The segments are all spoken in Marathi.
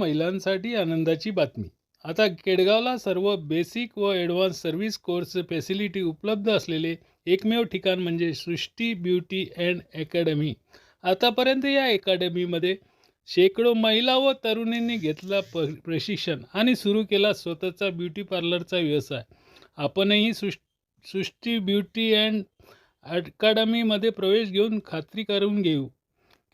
महिलांसाठी आनंदाची बातमी. आता केडगावला सर्व बेसिक व ॲडव्हान्स सर्व्हिस कोर्स फॅसिलिटी उपलब्ध असलेले एकमेव ठिकाण म्हणजे सृष्टी ब्युटी अँड अकॅडमी आतापर्यंत या अकॅडमीमध्ये शेकडो महिला व तरुणींनी घेतला प प्रशिक्षण आणि सुरू केला स्वतःचा ब्युटी पार्लरचा व्यवसाय. आपणही सृष सृष्टी ब्युटी अँड अकॅडमीमध्ये प्रवेश घेऊन खात्री करून घेऊ.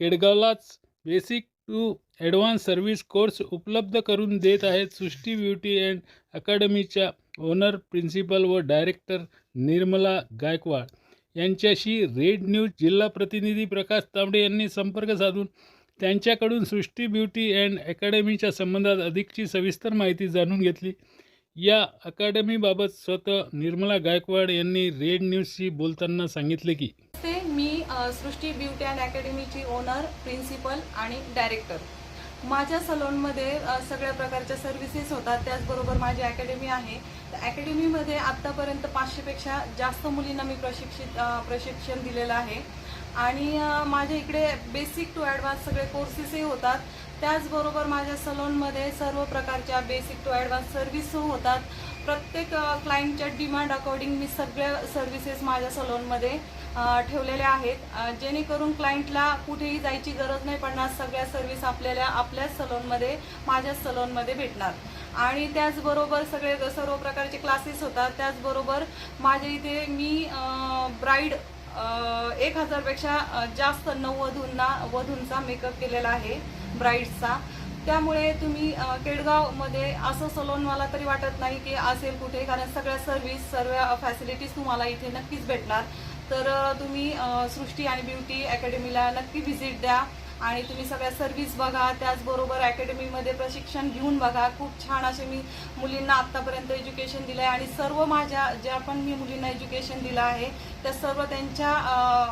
केडगावलाच basic to advance service course उपलब्ध करून देत आहेत सृष्टी ब्युटी अँड अकॅडमीच्या ओनर प्रिन्सिपल व डायरेक्टर निर्मला गायकवाड. यांच्याशी रेड न्यूज जिल्हा प्रतिनिधी प्रकाश तांबडे यांनी संपर्क साधून त्यांच्याकडून सृष्टी ब्युटी अँड अकॅडमीच्या संबंधात अधिकची सविस्तर माहिती जाणून घेतली. या अकॅडमीबाबत स्वतः निर्मला गायकवाड यांनी रेड न्यूजशी बोलताना सांगितले की ते सृष्टी ब्युटी अँड अकॅडमीची ओनर प्रिन्सिपल आणि डायरेक्टर. माझ्या सलोनमध्ये सगळ्या प्रकारच्या सर्व्हिसेस होतात. त्याचबरोबर माझी अकॅडमी आहे. तर अकॅडमीमध्ये आत्तापर्यंत पाचशेपेक्षा जास्त मुलींना मी प्रशिक्षित प्रशिक्षण दिलेलं आहे. आणि माझ्या इकडे बेसिक टू ॲडव्हान्स सगळे कोर्सेसही होतात. त्याचबरोबर माझ्या सलोनमध्ये सर्व प्रकारच्या बेसिक टू ॲडव्हान्स सर्व्हिस होतात. प्रत्येक क्लायंटच्या डिमांड अकॉर्डिंग मी सगळ्या सर्व्हिसेस माझ्या सलोनमध्ये ठेवलेल्या आहेत. जेणेकरून क्लायंटला कुठेही जायची गरज नाही पडणार. सगळ्या सर्व्हिस आपल्याला आपल्याच सलोनमध्ये माझ्याच सलोनमध्ये भेटणार. आणि त्याचबरोबर सगळे सर्व प्रकारचे क्लासेस होतात. त्याचबरोबर माझ्या इथे मी ब्राईड एक हजारपेक्षा जास्त जास्त नववधूंना वधूंचा मेकअप केलेला आहे ब्राईड्सचा त्यामुळे तुम्ही केडगावमध्ये असं सलोन मला तरी वाटत नाही की असेल कुठे कारण सगळ्या सर्व्हिस सर्व फॅसिलिटीज तुम्हाला इथे नक्कीच भेटणार. तर तुम्ही सृष्टी आणि ब्युटी अकॅडमीला नक्की व्हिजिट द्या आणि तुम्ही सगळ्या सर्व्हिस बघा. त्याचबरोबर अकॅडमीमध्ये प्रशिक्षण घेऊन बघा. खूप छान असे मी मुलींना आत्तापर्यंत एज्युकेशन दिलं आहे आणि सर्व माझ्या ज्या पण मी मुलींना एज्युकेशन दिलं आहे त्या सर्व त्यांच्या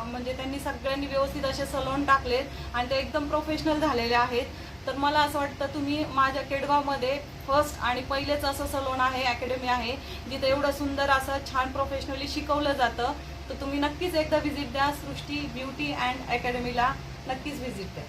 म्हणजे त्यांनी सगळ्यांनी व्यवस्थित असे सलोन टाकलेत आणि ते एकदम प्रोफेशनल झालेले आहेत. तर मला असं वाटतं तुम्ही माझ्या केडगावमध्ये फर्स्ट आणि पहिलेच असं सलोन आहे अकॅडमी आहे जिथे एवढं सुंदर असं छान प्रोफेशनली शिकवलं जातं. तर तुम्ही नक्कीच एकदा व्हिजिट द्या सृष्टी ब्युटी अँड अकॅडमीला नक्कीच व्हिजिट द्या.